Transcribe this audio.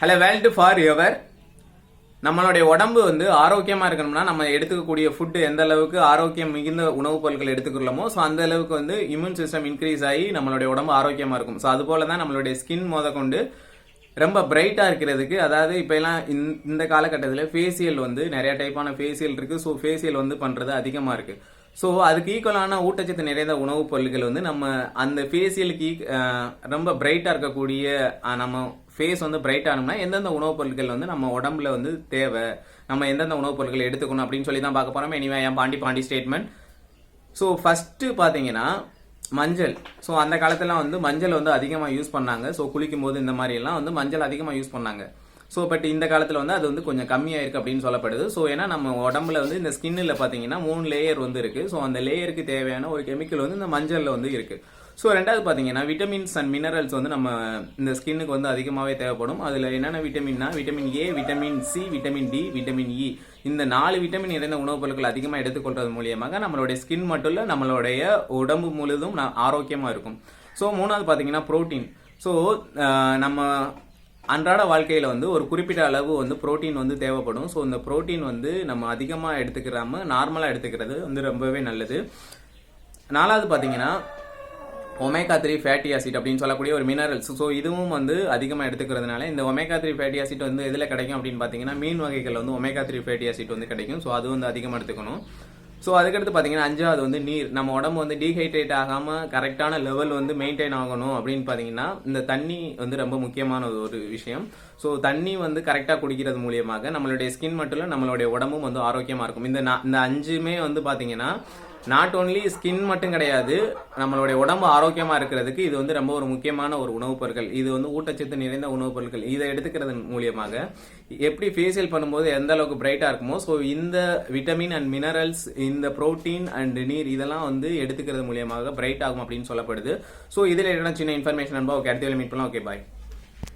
Hello world for your நம்மளுடைய உடம்பு வந்து ஆரோக்கியமா இருக்கணும்னா நம்ம எடுத்துக்கக்கூடிய ஃபுட்டு எந்த அளவுக்கு ஆரோக்கியம் மிகுந்த உணவுப் பொருட்கள் எடுத்துக்கிறோமோ ஸோ அந்த அளவுக்கு வந்து இம்யூன் சிஸ்டம் இன்க்ரீஸ் ஆகி நம்மளுடைய உடம்பு ஆரோக்கியமா இருக்கும். ஸோ அதுபோல தான் நம்மளுடைய ஸ்கின் மோத கொண்டு ரொம்ப பிரைட்டாக இருக்கிறதுக்கு அதாவது இப்போலாம் இந்த- காலகட்டத்தில் ஃபேஷியல் வந்து நிறைய டைப்பான ஃபேஷியல் இருக்குது ஸோ ஃபேஷியல் வந்து பண்ணுறது அதிகமாக இருக்குது ஸோ அதுக்கு ஈக்குவலான ஊட்டச்சத்து நிறைந்த உணவுப் பொருட்கள் வந்து நம்ம அந்த ஃபேஷியலுக்கு ரொம்ப பிரைட்டாக இருக்கக்கூடிய நம்ம ஃபேஸ் வந்து பிரைட் ஆனோம்னா எந்தெந்த உணவுப் பொருட்கள் வந்து நம்ம உடம்புல வந்து தேவை? நம்ம எந்தெந்த உணவுப் பொருட்கள் எடுத்துக்கணும் அப்படின்னு சொல்லி தான் பார்க்க போகிறோம் எனிவே என் Pandi Pandi statement so first பார்த்தீங்கன்னா மஞ்சள். ஸோ அந்த காலத்துலாம் வந்து மஞ்சள் வந்து அதிகமாக யூஸ் பண்ணாங்க. ஸோ குளிக்கும் போது இந்த மாதிரி எல்லாம் வந்து மஞ்சள் அதிகமாக யூஸ் பண்ணாங்க. ஸோ பட் இந்த காலத்தில் வந்து அது வந்து கொஞ்சம் கம்மியாக இருக்குது அப்படின்னு சொல்லப்படுது. ஸோ ஏன்னா நம்ம உடம்புல வந்து இந்த ஸ்கின்னில் பார்த்தீங்கன்னா மூணு லேயர் வந்து இருக்குது ஸோ அந்த லேயருக்கு தேவையான ஒரு கெமிக்கல் வந்து இந்த மஞ்சளில் வந்து இருக்குது ஸோ ரெண்டாவது பார்த்தீங்கன்னா விட்டமின்ஸ் அண்ட் மினரல்ஸ் வந்து நம்ம இந்த ஸ்கின்னுக்கு வந்து அதிகமாகவே தேவைப்படும். அதில் என்னென்ன விட்டமின்னா vitamin A vitamin C vitamin D vitamin E இந்த நாலு விட்டமின் நிறைந்த உணவுப் பொருட்கள் அதிகமாக எடுத்துக்கொள்றது மூலியமாக நம்மளுடைய ஸ்கின் மட்டும் இல்லை நம்மளுடைய உடம்பு முழுதும் ஆரோக்கியமாக இருக்கும். ஸோ மூணாவது பார்த்தீங்கன்னா புரோட்டீன் ஸோ நம்ம அன்றாட வாழ்க்கையில் வந்து ஒரு குறிப்பிட்ட அளவு வந்து புரோட்டீன் வந்து தேவைப்படும். ஸோ இந்த புரோட்டீன் வந்து நம்ம அதிகமாக எடுத்துக்கிறாமல் நார்மலாக எடுத்துக்கிறது வந்து ரொம்பவே நல்லது. நாலாவது பார்த்தீங்கன்னா ஒமேகா த்ரீ ஃபேட்டி ஆசிட் அப்படின்னு சொல்லக்கூடிய ஒரு மினரல்ஸ் ஸோ இதுவும் வந்து அதிகமாக எடுத்துக்கிறதுனால இந்த ஒமேகா த்ரீ ஃபேட்டி ஆசிட் வந்து எதில் கிடைக்கும் அப்படின்னு பார்த்தீங்கன்னா மீன் வகைகள் வந்து ஒமேகா த்ரீ ஃபேட்டி ஆசிட் வந்து கிடைக்கும். ஸோ அது வந்து அதிகமாக எடுத்துக்கணும். ஸோ அதுக்கடுத்து பார்த்தீங்கன்னா அஞ்சாவது வந்து நீர். நம்ம உடம்பு வந்து டீஹைட்ரேட் ஆகாமல் கரெக்டான லெவல் வந்து மெயின்டைன் ஆகணும் அப்படின்னு பார்த்தீங்கன்னா இந்த தண்ணி வந்து ரொம்ப முக்கியமான ஒரு விஷயம். ஸோ தண்ணி வந்து கரெக்டாக குடிக்கிறது மூலியமாக நம்மளுடைய ஸ்கின் மட்டும் இல்லை நம்மளுடைய உடம்பும் வந்து ஆரோக்கியமாக இருக்கும். இந்த இந்த அஞ்சுமே வந்து பார்த்தீங்கன்னா நாட் ஓன்லி ஸ்கின் மட்டும் கிடையாது நம்மளுடைய உடம்பு ஆரோக்கியமா இருக்கிறதுக்கு இது வந்து ரொம்ப ஒரு முக்கியமான ஒரு உணவுப் பொருட்கள். இது வந்து ஊட்டச்சத்து நிறைந்த உணவுப் பொருட்கள். இதை எடுத்துக்கிறது மூலியமாக எப்படி ஃபேஷியல் பண்ணும்போது எந்த அளவுக்கு பிரைட்டா இருக்குமோ ஸோ இந்த விட்டமின் அண்ட் மினரல்ஸ் இந்த புரோட்டீன் அண்ட் நீர் இதெல்லாம் வந்து எடுத்துக்கிறது மூலியமாக பிரைட் ஆகும் அப்படின்னு சொல்லப்படுது. ஸோ இதில் என்ன சின்ன இன்ஃபர்மேஷன் அன்பா ஓகே அடுத்த மீட் பண்ணலாம் ஓகே பாய்